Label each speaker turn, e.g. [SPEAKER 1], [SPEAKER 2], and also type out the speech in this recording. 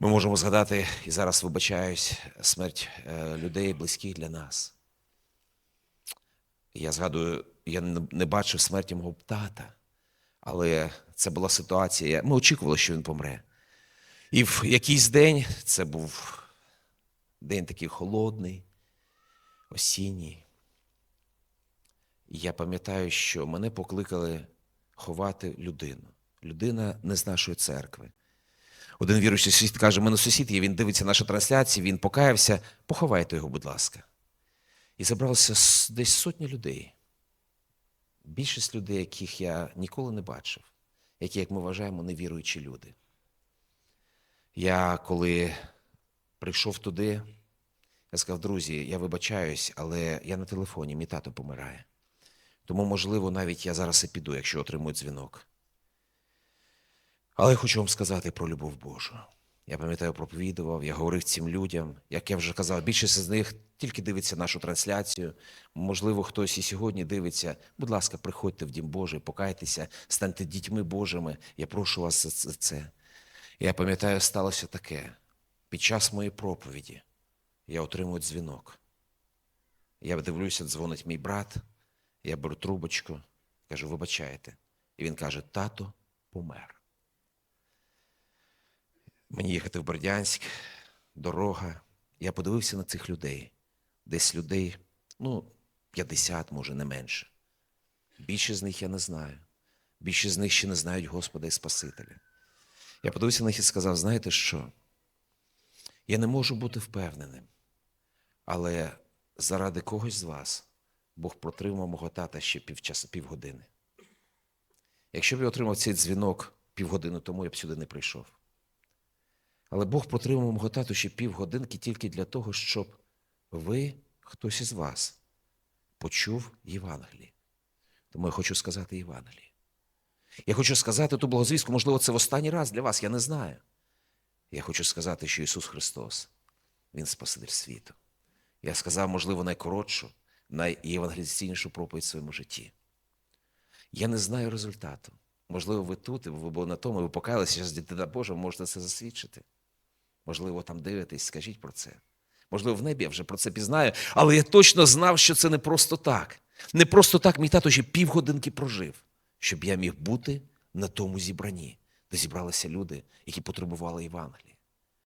[SPEAKER 1] Ми можемо згадати, і зараз вибачаюсь, смерть е, людей близьких для нас. Я згадую, я не бачив смерті мого тата, але це була ситуація. Ми очікували, що він помре. І в якийсь день це був день такий холодний, осінній. Я пам'ятаю, що мене покликали ховати людину. Людина не з нашої церкви. Один віруючий сусід каже: мене сусід є, він дивиться наші трансляції, він покаявся, поховайте його, будь ласка. І забралося десь сотні людей. Більшість людей, яких я ніколи не бачив, які, як ми вважаємо, невіруючі люди. Я коли прийшов туди, я сказав, друзі, я вибачаюсь, але я на телефоні, мій тато помирає. Тому, можливо, навіть я зараз і піду, якщо отримую дзвінок. Але я хочу вам сказати про любов Божу. Я пам'ятаю, проповідував, я говорив цим людям. Як я вже казав, більшість з них тільки дивиться нашу трансляцію. Можливо, хтось і сьогодні дивиться. Будь ласка, приходьте в Дім Божий, покайтеся, станьте дітьми Божими. Я прошу вас за це-. Я пам'ятаю, сталося таке. Під час моєї проповіді я отримую дзвінок. Я дивлюся, дзвонить мій брат, я беру трубочку, кажу, вибачайте. І він каже: тато помер. Мені їхати в Бердянськ, дорога. Я подивився на цих людей. Десь людей, ну, 50, може, не менше. Більшість з них я не знаю. Більшість з них ще не знають Господа і Спасителя. Я подивився на них і сказав: знаєте що? Я не можу бути впевненим, але заради когось з вас Бог протримав мого тата ще півчаса, півгодини. Якщо б я отримав цей дзвінок півгодини тому, я б сюди не прийшов. Але Бог протримав мого тату ще півгодинки тільки для того, щоб ви, хтось із вас, почув Євангеліє. Тому я хочу сказати Євангеліє. Я хочу сказати ту благозвістку, можливо, це в останній раз для вас, я не знаю. Я хочу сказати, що Ісус Христос, Він Спаситель світу. Я сказав, можливо, найкоротшу, найєвангелізаційнішу проповідь в своєму житті. Я не знаю результату. Можливо, ви тут, ви були на тому, ви покаялися зараз дитина Божа, можете це засвідчити. Можливо, там дивитесь, скажіть про це. Можливо, в небі я вже про це пізнаю, але я точно знав, що це не просто так. Не просто так мій тато ще півгодинки прожив, щоб я міг бути на тому зібранні, де зібралися люди, які потребували Євангелії.